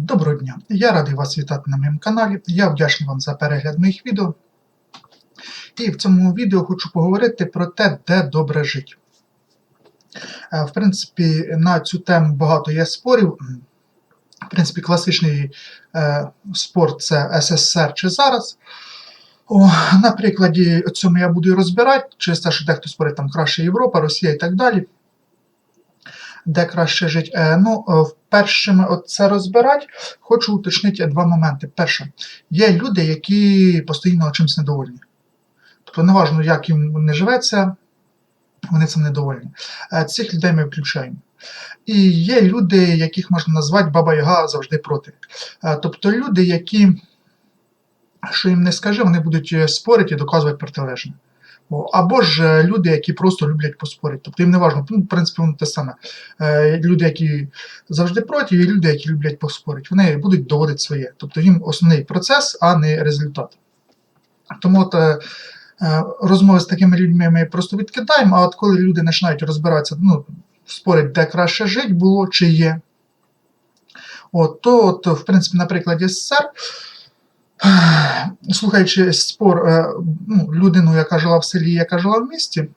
Доброго дня! Я радий вас вітати на моєму каналі. Я вдячний вам за перегляд моїх відео. І в цьому відео хочу поговорити про те, де добре жити. Е, В принципі, на цю тему багато є спорів. В принципі, класичний е, спорт це СССР чи зараз. О, на прикладі цьому я буду розбирати, через те, що дехто спорить там краще Європа, Росія і так далі. Де краще жити. Е, ну, е, першими це розбирати, хочу уточнити два моменти. Перше, є люди, які постійно чимось недовольні. Тобто, неважно, як їм не живеться, вони цим недовольні. Е, Цих людей ми включаємо. І є люди, яких можна назвати Баба Яга завжди проти. Тобто люди, які, що їм не скажи, вони будуть спорити і доказувати протилежне. Або ж е, люди, які просто люблять поспорити. Тобто їм не важливо, ну, в принципі, воно те саме. Е, Люди, які завжди проти, і люди, які люблять поспорити, вони будуть доводити своє. Тобто їм основний процес, а не результат. Тому от, е, розмови з такими людьми ми просто відкидаємо, а от коли люди починають розбиратися, ну, спорять, де краще жити було чи є, от, то, от, в принципі, на прикладі СССР, слухаючи спор е, ну, людину, яка жила в селі, яка жила в місті,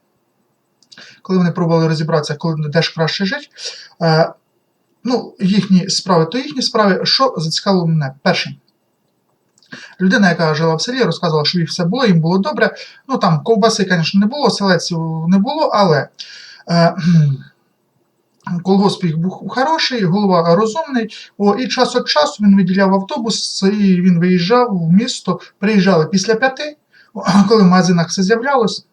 коли вони пробували розібратися, коли де ж краще жити, е, ну, їхні справи, то їхні справи, що зацікавило мене? Перше, людина, яка жила в селі, розказувала, що їх все було, їм було добре. Ну там ковбаси, звісно, не було, селеців не було, але е, колгосп їх був хороший, голова розумний. О, і час від часу він виділяв автобус, і він виїжджав в місто, приїжджали після п'яти, коли в магазинах все з'являлося.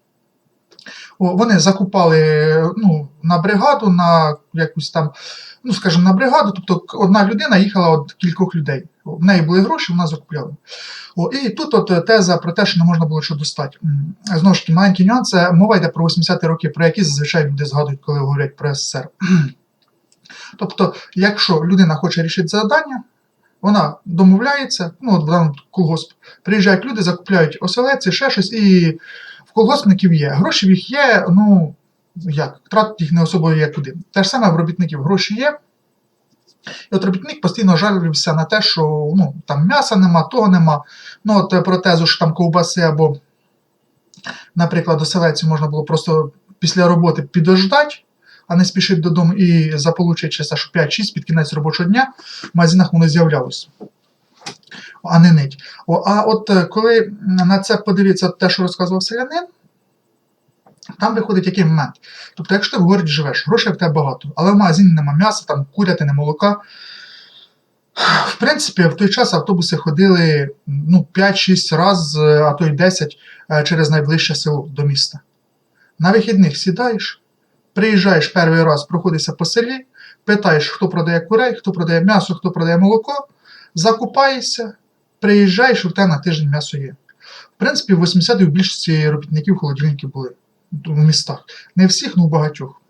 Вони закупали ну, на бригаду, на якусь там, ну скажімо, на бригаду, тобто одна людина їхала від кількох людей. В неї були гроші, вона закупляла. О, і тут от теза про те, що не можна було що достати. Знову ж таки, маленький нюанс, мова йде про 80-ті роки, про які зазвичай люди згадують, коли говорять про СССР. Тобто, якщо людина хоче рішити завдання, вона домовляється, ну от в даному колгосп, приїжджають люди, закупляють оселеці, ще щось, і в колгоспників є. Гроші в їх є, ну як, тратити їх не особо є куди. Те ж саме в робітників гроші є. І от робітник постійно жалівся на те, що ну, там м'яса нема, того нема. Ну, от е, про тезу, що там ковбаси або, наприклад, оселеці можна було просто після роботи підождати, а не спішити додому і заполучити часа, що 5-6 під кінець робочого дня в магазинах воно з'являлося. А не нить. О, а от е, коли на це подивиться те, що розказував селянин, там виходить який момент. Тобто, якщо ти в городі живеш, грошей в тебе багато, але в магазині нема м'яса, там курятини, молока. В принципі, в той час автобуси ходили ну, 5-6 разів, а то й 10 е, через найближче село до міста. На вихідних сідаєш, приїжджаєш перший раз, проходишся по селі, питаєш, хто продає курей, хто продає м'ясо, хто продає молоко, закупаєшся, приїжджаєш, в тебе на тиждень м'ясо є. В принципі, в 80-ті у більшості робітників холодильники були в містах. Не всіх, ну багатьох.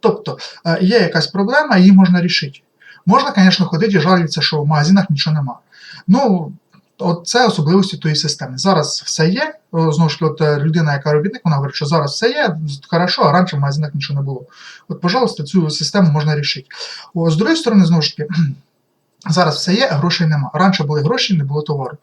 Тобто, е, є якась проблема, її можна рішити. Можна, звісно, ходити і жалітися, що в магазинах нічого нема. Ну, от це особливості тої системи. Зараз все є. Знову ж от е, людина, яка робітник, вона говорить, що зараз все є, хорошо, а раніше в магазинах нічого не було. От, пожалуйста, цю систему можна рішити. О, з другої сторони, знову ж таки, зараз все є, грошей нема. Раніше були гроші, не було товару.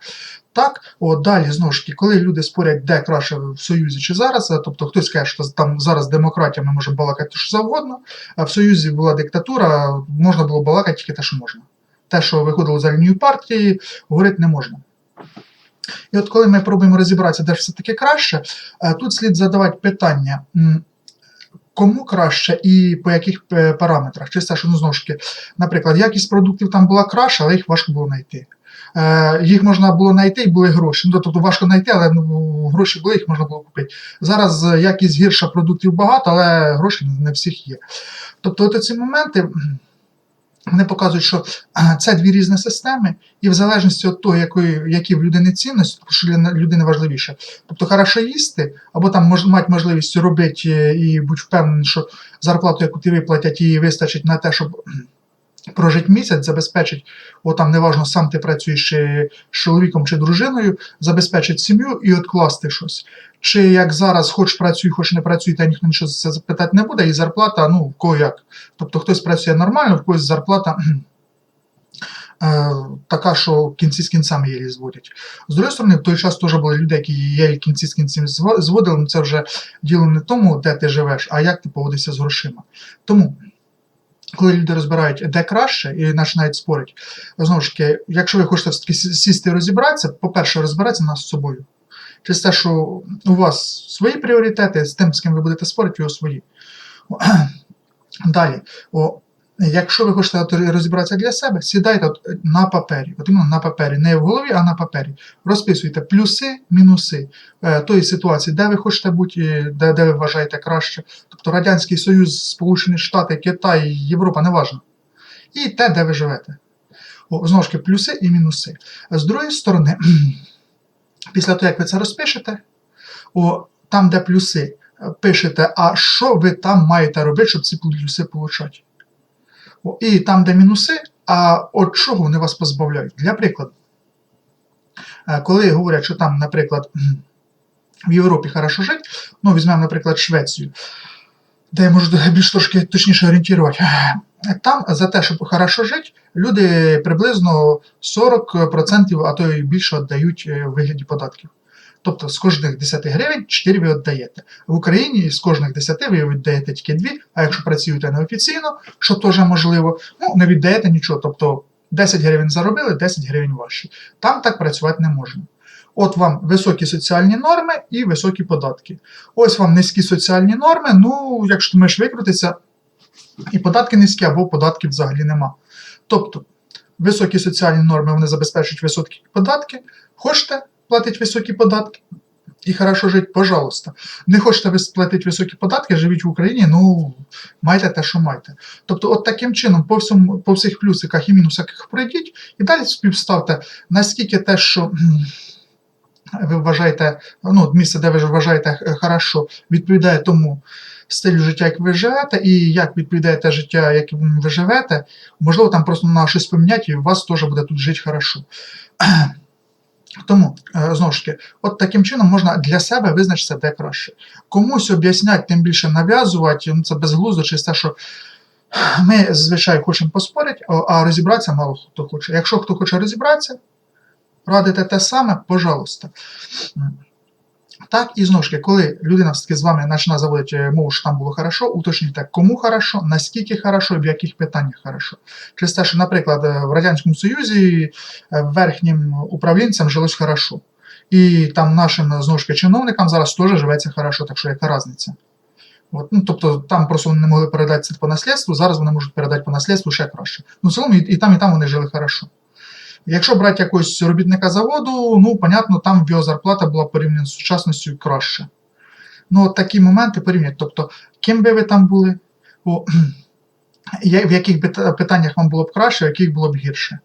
Так, от далі знову ж таки, коли люди спорять, де краще в Союзі чи зараз, е, тобто хтось каже, що там зараз демократія, ми можемо балакати що завгодно, а в Союзі була диктатура, можна було балакати тільки те, що можна. Те, що виходило за лінію партії, говорити не можна. І от коли ми пробуємо розібратися, де ж все-таки краще, е, тут слід задавати питання. Кому краще і по яких параметрах. параметрах? Чисто, що ну, знову ж таки, наприклад, якість продуктів там була краща, але їх важко було знайти. Е, їх можна було знайти і були гроші. Ну, тобто важко знайти, але ну, гроші були, їх можна було купити. Зараз е, якість гірша продуктів багато, але гроші не всіх є. Тобто, от ці моменти. Вони показують, що е, це дві різні системи, і в залежності від того, якої, які в людини цінності, що для людини важливіше. Тобто, хорошо їсти, або там мож, мати можливість робити е, і бути впевнений, що зарплату, яку ти виплатять, її вистачить на те, щоб прожити місяць, забезпечить, о, там неважно, сам ти працюєш з чоловіком чи дружиною, забезпечить сім'ю і відкласти щось. Чи як зараз, хоч працюй, хоч не працюй, та ніхто нічого за це запитати не буде, і зарплата, ну, в кого як. Тобто хтось працює нормально, в когось зарплата е, така, що кінці з кінцями її зводять. З другої сторони, в той час теж були люди, які її кінці з кінцями зводили, ну це вже діло не тому, де ти живеш, а як ти поводишся з грошима. Тому. Коли люди розбирають, де краще, і починають спорити, знову ж таки, якщо ви хочете сісти і розібратися, по-перше, розбиратися нас з собою. Через те, що у вас свої пріоритети, з тим, з ким ви будете спорити, його свої. Далі, о, якщо ви хочете розібратися для себе, сідайте на папері, от іменно на папері, не в голові, а на папері. Розписуйте плюси, мінуси е, тої ситуації, де ви хочете бути, е, де, де ви вважаєте краще. Тобто Радянський Союз, Сполучені Штати, Китай, Європа, неважно. І те, де ви живете. О, знову ж таки, плюси і мінуси. З другої сторони, після того, як ви це розпишете, о, там, де плюси, е, пишете, а що ви там маєте робити, щоб ці плюси отримати. О, І там, де мінуси, а от чого вони вас позбавляють. Для прикладу, е, коли говорять, що там, наприклад, в Європі хорошо жити, ну, візьмемо, наприклад, Швецію, де я можу більш трошки точніше орієнтувати. Там за те, щоб хорошо жити, люди приблизно 40%, а то й більше віддають е, в вигляді податків. Тобто з кожних 10 гривень 4 ви віддаєте. В Україні з кожних 10 ви віддаєте тільки 2, а якщо працюєте неофіційно, що теж можливо, ну не віддаєте нічого. Тобто 10 гривень заробили, 10 гривень ваші. Там так працювати не можна. От вам високі соціальні норми і високі податки. Ось вам низькі соціальні норми. Ну, якщо ти маєш викрутитися, і податки низькі, або податків взагалі нема. Тобто, високі соціальні норми вони забезпечують високі податки. Хочете платити високі податки і хорошо жити, пожалуйста. Не хочете платити високі податки, живіть в Україні, ну майте те, що маєте. Тобто, от таким чином, по всьому, по всіх плюсиках і мінусах пройдіть, і далі співставте, наскільки те, що. Ви вважаєте, ну, місце, де ви вважаєте е, хорошо, відповідає тому стилю життя, як ви живете, і як відповідає те життя, яким ви живете, можливо, там просто на щось поміняти, і у вас теж буде тут жити хорошо. Тому, е, знову ж таки, от таким чином можна для себе визначитися, де краще. Комусь об'ясняти, тим більше нав'язувати, ну це безглуздо, через те, що ми зазвичай хочемо поспорити, а- розібратися мало хто хоче. Якщо хто хоче розібратися, радите те саме, пожалуйста. Так, і знову ж таки, коли людина з вами починає заводити мову, що там було хорошо, уточнюйте, кому хорошо, наскільки хорошо в яких питаннях хорошо. Через те, що, наприклад, е, в Радянському Союзі е, верхнім управлінцям жилось хорошо. І там нашим знову ж таки чиновникам зараз теж живеться хорошо, так що яка різниця? От, ну, тобто там просто вони не могли передати це по наслідству, зараз вони можуть передати по наслідству ще краще. Ну, в цілому і, і там, і там вони жили хорошо. Якщо брати якогось робітника заводу, ну, понятно, там його зарплата була порівняно з сучасністю краще. Ну, от такі моменти порівняти. Тобто, ким би ви там були, о, в яких питаннях вам було б краще, в яких було б гірше.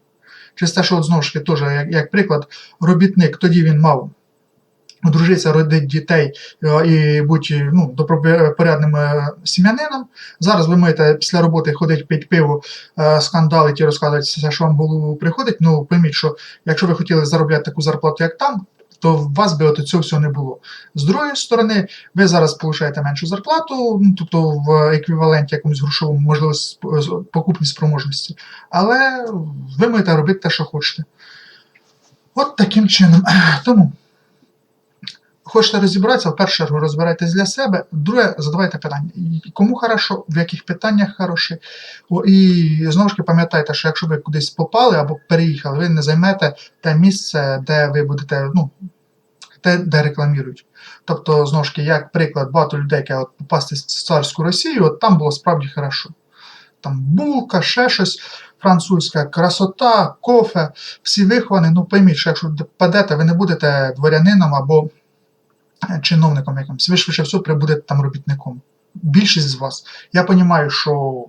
Через те, що от, знову ж таки, теж, як, як приклад, робітник, тоді він мав одружитися, родити дітей е, і бути ну, добропорядним е, сім'янином. Зараз ви маєте після роботи ходити пити пиво, е, скандалити і розказувати що вам голову приходить. Ну, пойміть, що якщо ви хотіли заробляти таку зарплату, як там, то в вас би от цього всього не було. З другої сторони, ви зараз получаєте меншу зарплату, ну, тобто в еквіваленті якомусь грошовому, можливо, з- з- покупній спроможності, але ви маєте робити те, що хочете. От таким чином. Тому хочете розібратися, в першу чергу розбирайтесь для себе. Друге, задавайте питання. Кому хорошо, в яких питаннях хороше. І знову ж таки пам'ятайте, що якщо ви кудись попали або переїхали, ви не займете те місце, де ви будете, ну, те, де рекламують. Тобто, знову ж таки, як приклад, багато людей, які от попасти в царську Росію, от там було справді хорошо. Там булка, ще щось, французька красота, кофе, всі виховані. Ну, пойміть, що якщо падете, ви не будете дворянином або чиновником якимось. Ви швидше все прибудете там робітником. Більшість з вас. Я розумію, що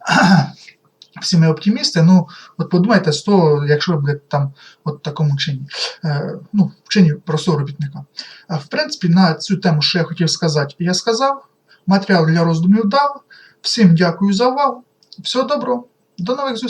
всі ми оптимісти, ну от подумайте з того, якщо ви будете там от такому чині, е, ну, в простого робітника. В принципі, на цю тему, що я хотів сказати, я сказав. Матеріал для роздумів дав. Всім дякую за увагу. Всього доброго, до нових зустрічей.